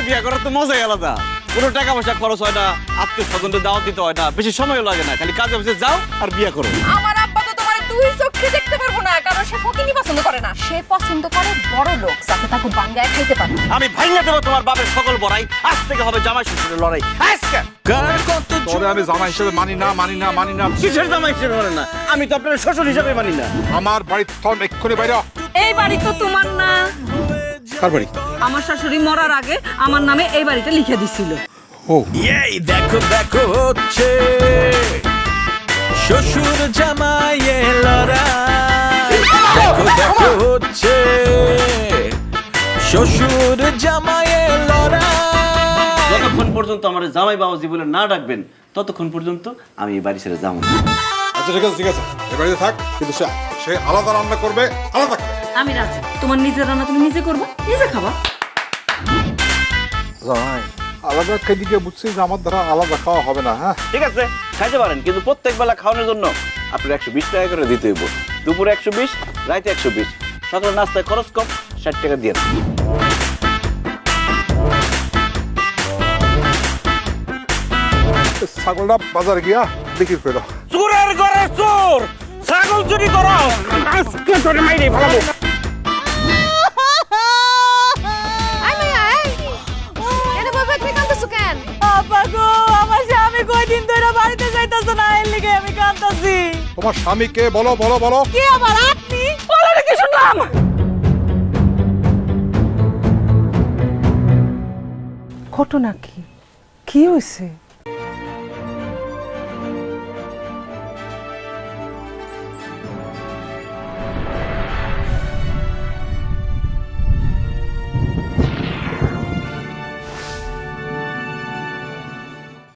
আর বিয়ে করার তো মজাই আলাদা। কোনো টাকা পয়সা খরচ হয় না আত্মীয় স্বজনদের দাওয়াত দিতে হয় না বেশি সময়ও লাগে না খালি কাজে অফিসে যাও আর বিয়ে করো। আমার আব্বা তো তোমার দুই চোখে দেখতে পারব না কারণ সে ফকিনি পছন্দ করে না। সে পছন্দ করে বড় লোক যাতে তাকে বাঙ্গায় খাইতে পারে। আমি ভাইয়া দেবো তোমার বাপের সকল বড়াই আজ থেকে হবে জামাই শ্বশুরের লড়াই। আজকে! তবে আমি জামাই হিসেবে মানি না মানি না মানি না। কিসের জামাই হিসেবে মানে না? আমি তো আপনার শ্বশুর হিসেবে মানি না। আমার বাড়ির থন এক্ষুনি বাইরে। এই বাড়ি তো তোমার না। কার বাড়ি? আমার শাশুড়ি মরার আগে আমার নামে এই বাড়িটা লিখে দিছিল। ও। এই দেখো দেখো হচ্ছে শ্বশুর জামাইয়ে লড়াই। দেখো দেখো হচ্ছে শ্বশুর জামাইয়ে লড়াই। যতক্ষণ পর্যন্ত আমার জামাই বাবাজি বলে না ডাকবেন ততক্ষণ পর্যন্ত আমি এই বাড়ি ছেড়ে যাব না। আচ্ছা ঠিক আছে ঠিক আছে। এ বাড়িতে থাক কিন্তু সে সে আলাদা রান্না করবে আলাদা খাবে। আমি রাজি। তোমার নিজের রান্না তুমি নিজে করবে নিজে খাবা। জামাই আলাদা খেদিকে বুঝছি যে আমার দ্বারা আলাদা খাওয়া হবে না হ্যাঁ? ঠিক আছে খাইতে পারেন কিন্তু প্রত্যেক বেলা খাওয়ানোর জন্য আপনার একশো বিশ টাকা করে দিতে হইব। দুপুরে একশো বিশ রাইতে একশো বিশ। সকালে নাস্তায় খরচ কম ষাট টাকা দিয়ে। ছাগলটা বাজারে গিয়া বিক্রি করে দাও। চোরের ঘরে চোর! ছাগল চুরি করো! আজকে তোরে মাইরে ফেলাবো। আপা গো আমার স্বামী কয়দিন ধরে বাড়িতে যাইতেছে না এর লিগে আমি কাঁদতাছি। তোমার স্বামীকে বলো বলো বলো। কি আমার আপনি? বলো কি শুনলাম। ঘটনা কি? কি হয়েছে